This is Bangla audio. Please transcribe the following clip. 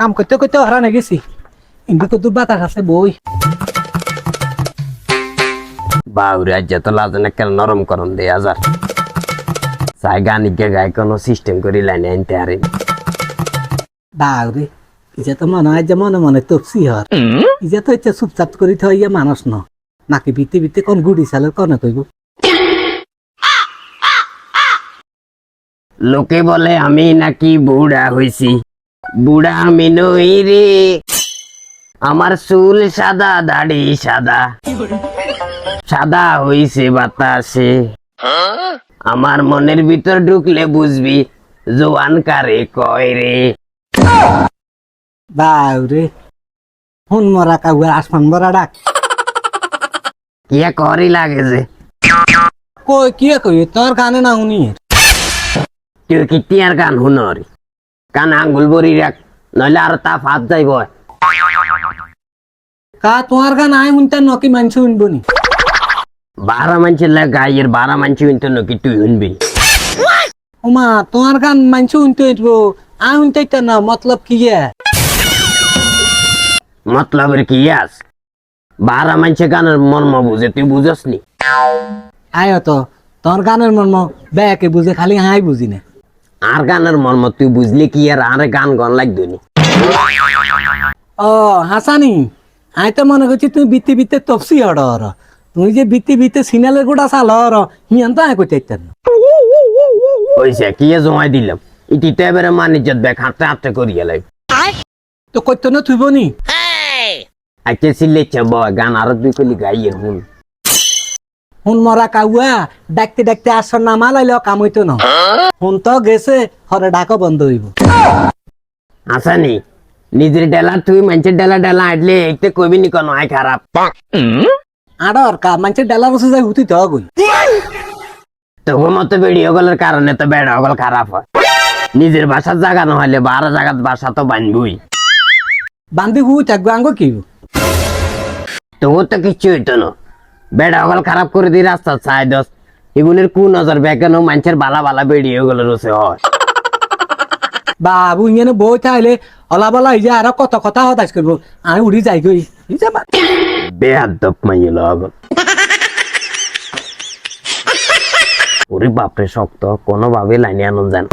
কাম করতে করতে হারানে গেছি। ইন্দি কত বাতাস আছে বই। বাউরে আজ তো লাজনে কেন নরম করন দে আজার। সাই গানিকে গায় কোনো সিস্টেম করি লাইনে আনতে আরে। বাউরে ইজা তো মনে হয় যে মনে মনে তপসি হর। ইজা তো ইচ্ছা চুপচাপ করে থইয়া মানুষ ন। নাকি বিতে বিতে কোন গুড়ি সালের কনে তৈব? লোকে বলে আমি নাকি বুড়া হইছি। বুড়া আমি নই রে। আমার চুল সাদা দাড়ি সাদা। সাদা হইছে বাতাসে। আমার মনের ভিতর ঢুকলে বুঝবি জোয়ান কারে কয় রে। বাউরে ফোন মরা কাউয়া আসমান মরা ডাক। কিয়া করি লাগে যে। কই কি কই? তোর কানে না উনি তুই কি টিয়ার গান হুনরি কান আঙ্গুল বরি রাখ নইলে আর তা ফাত যাইব। কা তোমার গান আয় শুনতে নকি মানছে শুনব নি বারা মানছিল গাইয়ের বারা মানছি কিন্তু নাকি তুই শুনবি ওমা তোমার গান মানছে শুনতে হইব আয় শুনতে না মতলব কি? মতলবের কি আস? বারা মানছে গানের মর্ম বুঝে তুই বুঝস নি আয় তো তোর গানের মর্ম ব্যাকে বুঝে খালি হাই বুঝি না। আর গানের মর্ম তুই বুঝলি কি আর আরে গান গন লাগতো নি? ও হাসানি আয় তো মনে করছি তুমি বিতে বিতে তপসি হর তুমি যে বিতে বিতে সিনালের গোটা সাল হর হিয়ান তো আয় করতে ইত্যাদি ওইসে কি জমাই দিলাম? ইটি তো এবারে মানিজ্জত ব্যাগ হাঁটতে হাঁটতে করিয়া লাগ তো কইতো না থুইব নি? আজকে সিলেছে ব গান আরও দুই কলি গাইয়ের হুন। হুন মরা কাউয়া ডাকতে ডাকতে আসর নামা লাইলে কাম হইতো না। হুন তো গেছে হরে ডাকা বন্ধ হইব। আসানি নিজের ডেলা তুই মানুষের ডেলা ডেলা আটলে একটু কবি নি কোনো আয় খারাপ। আডর কা মানুষের ডালা বসে যায় হুতি তো গই তবু মতো ভিডিও কলের কারণে তো বেড়া গল খারাপ হয়। নিজের বাসার জায়গা নহলে বারো জায়গাত বাসা তো বানবই। বান্ধি হুই থাকব আঙ্গ কি তবু তো কিচ্ছু হইতো না। বেড়া খারাপ করে দিয়ে রাস্তা চাই দোস এগুলির কু নজর বেকানো মানুষের বালা বালা বেড়িয়ে ওগুলো রসে হয়। বাবু ইংনে বই থাইলে অলা বলা যে আরও কত কথা হতাশ করব। আমি উড়ি যাই গই বেহাদ্দপ মাইল ওরে বাপরে শক্ত। কোনোভাবে লাইনে আনন্দ জান